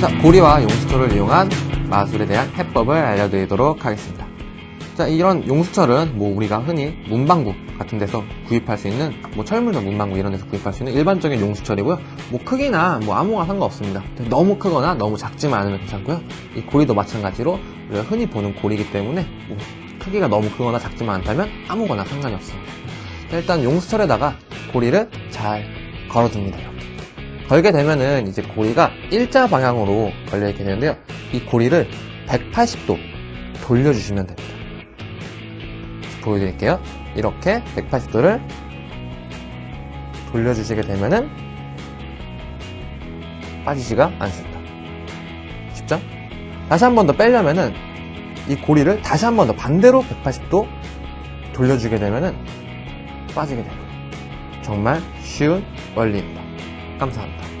자, 고리와 용수철을 이용한 마술에 대한 해법을 알려드리도록 하겠습니다. 자, 이런 용수철은 뭐 우리가 흔히 문방구 같은 데서 구입할 수 있는 뭐 철물점 문방구 이런 데서 구입할 수 있는 일반적인 용수철이고요. 뭐 크기나 뭐 아무거나 상관없습니다. 너무 크거나 너무 작지만 않으면 괜찮고요. 이 고리도 마찬가지로 우리가 흔히 보는 고리이기 때문에 뭐 크기가 너무 크거나 작지만 않다면 아무거나 상관이 없습니다. 자, 일단 용수철에다가 고리를 잘 걸어줍니다. 이렇게. 걸게 되면은 이제 고리가 일자 방향으로 걸려 있게 되는데요. 이 고리를 180도 돌려주시면 됩니다. 보여드릴게요. 이렇게 180도를 돌려주시게 되면은 빠지지가 않습니다. 쉽죠? 다시 한 번 더 빼려면은 이 고리를 다시 한 번 더 반대로 180도 돌려주게 되면은 빠지게 됩니다. 정말 쉬운 원리입니다. 감사합니다.